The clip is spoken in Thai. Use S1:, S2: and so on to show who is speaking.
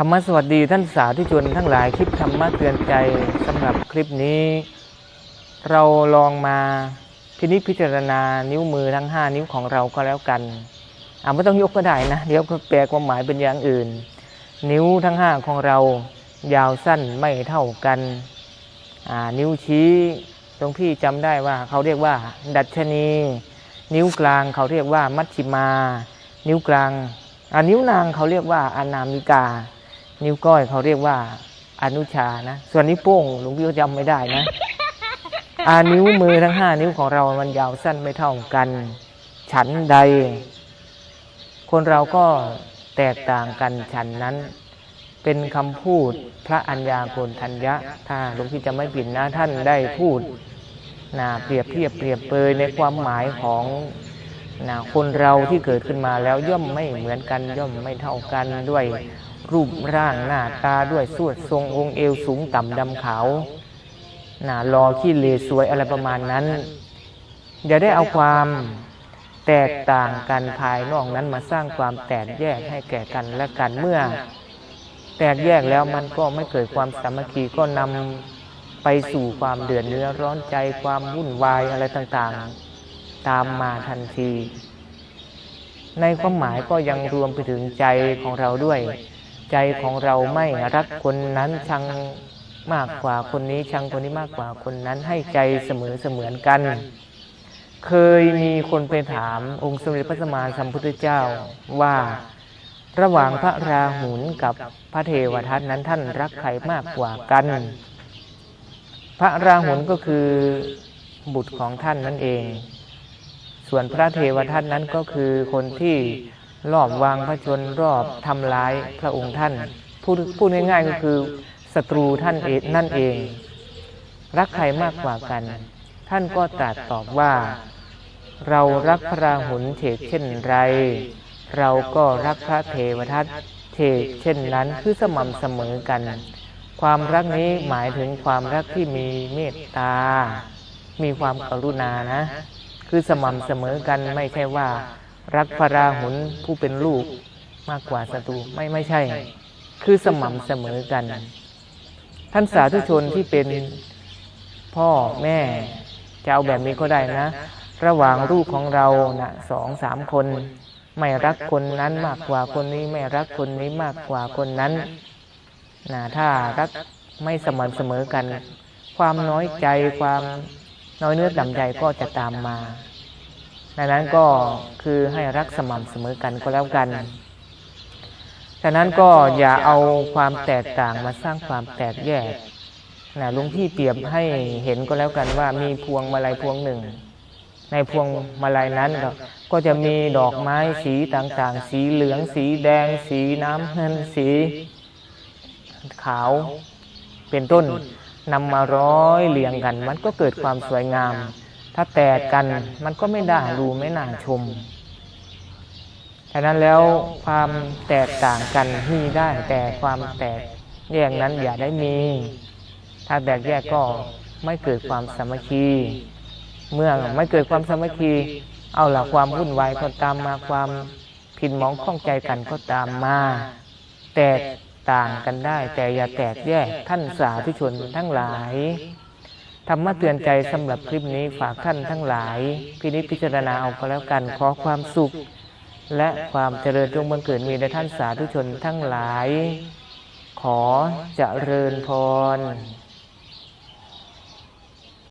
S1: ธรรมสวัสดีท่านสาธุชนทั้งหลายคลิปธรรมะเตือนใจสำหรับคลิปนี้ เราลองมาพินิจพิจารณานิ้วมือทั้ง 5 นิ้วของเราก็แล้วกันอ่าไม่ต้องยกก็ได้นะเดี๋ยวแปลความหมายเป็นอย่างอื่น นิ้วทั้ง 5 ของเรา ยาวสั้นไม่เท่ากันอ่านิ้วชี้ตรงพี่จำได้ว่าเขาเรียกว่า ดัชนี นิ้วกลางเขาเรียกว่ามัชชิมา นิ้วกลางอ่านิ้วนางเขาเรียกว่าอนามิกา นิ้วก้อยเขาเรียกว่าอนุชานะ ส่วนนิ้วโป้งหลวงพี่ก็จำไม่ได้นะอานิ้วมือทั้งห้านิ้วของเรามันยาวสั้นไม่เท่ากัน ฉันใด คนเราก็แตกต่างกันฉันนั้น เป็นคำพูดพระอัญญาโกณทัญญะ ถ้าหลวงพี่จะไม่ผิดนะท่านได้พูดนะเปรียบเทียบเปรียบเปรยในความหมายของนะคนเราที่เกิดขึ้นมาแล้วย่อมไม่เหมือนกันย่อมไม่เท่ากันด้วย รูปร่างหน้าตาด้วยสวดทรงองค์เอวสูงต่ำดำขาวหน้ารอขี้เลสวยอะไรประมาณนั้น อย่าได้เอาความแตกต่างกันภายนอกนั้นมาสร้างความแตกแยกให้แก่กันและกันเมื่อ แตกแยกแล้วมันก็ไม่เกิดความสามัคคีก็นำไปสู่ความเดือดเนื้อร้อนใจความวุ่นวายอะไรต่างๆ ตามมาทันที ในความหมายก็ยังรวมไปถึงใจของเราด้วย ใจของเราไม่รักคนนั้นชังมากกว่าคนนี้ชังคนนี้มากกว่าคนนั้นให้ใจเสมอเสมือนกัน เคยมีคนไปถามองค์สมเด็จพระสัมมาสัมพุทธเจ้าว่าระหว่างพระราหุลกับพระเทวทัตนั้นท่านรักใครมากกว่ากัน พระราหุลก็คือบุตรของท่านนั่นเอง ส่วนพระเทวทัตนั้นก็คือคนที่ รอบวางพระชนรอบทำร้ายพระองค์ท่านพูดพูดง่ายๆก็คือศัตรูท่านเองนั่นเอง รักใครมากกว่ากัน ท่านก็ตรัสตอบว่า เรารักพระราหุลเฉกเช่นไร เราก็รักพระเทวทัตเฉกเช่นนั้นคือสม่ำเสมอกัน ความรักนี้หมายถึงความรักที่มีเมตตา มีความกรุณานะ คือสม่ำเสมอกันไม่ใช่ว่า รักพระราหุลผู้เป็นลูกมากกว่าศัตรูไม่ไม่ใช่ คือสม่ำเสมอกัน ท่านสาธุชนที่เป็นพ่อแม่จะเอาแบบนี้ก็ได้นะ ระหว่างลูกของเรานะสองสามคน ไม่รักคนนั้นมากกว่าคนนี้ไม่รักคนนี้มากกว่าคนนั้นนะถ้ารักไม่สม่ำเสมอกัน ความน้อยใจความน้อยเนื้อต่ำใจก็จะตามมา ดังนั้นก็คือให้รักสม่ำเสมอกันก็แล้วกันฉะนั้นก็อย่าเอาความแตกต่างมาสร้างความแตกแยกนะลุงพี่เปรียบให้เห็นก็แล้วกันว่ามีพวงมาลัยพวงหนึ่ง ในพวงมาลัยนั้นก็จะมีดอกไม้สีต่างๆ สีเหลือง สีแดง สีน้ำเงินสีขาว เป็นต้นนำมาร้อยเรียงกัน มันก็เกิดความสวยงาม ถ้าแตกกันมันก็ไม่น่าดูไม่น่าชมฉะนั้นแล้วความแตกต่างกันมีได้แต่ความแตกแยกนั้นอย่าได้มี ถ้าแตกแยกก็ไม่เกิดความสามัคคี เมื่อไม่เกิดความสามัคคี เอาละความวุ่นวายก็ตามมาความผิดหมองข้องใจกันก็ตามมา แตกต่างกันได้ แต่อย่าแตกแยกท่านสาธุชนทั้งหลาย ธรรมะเตือนใจสำหรับคลิปนี้ฝากท่านทั้งหลาย พินิจพิจารณาเอาก็แล้วกันขอความสุข และความเจริญจงบังเกิดมีในท่านสาธุชนทั้งหลาย ขอเจริญพร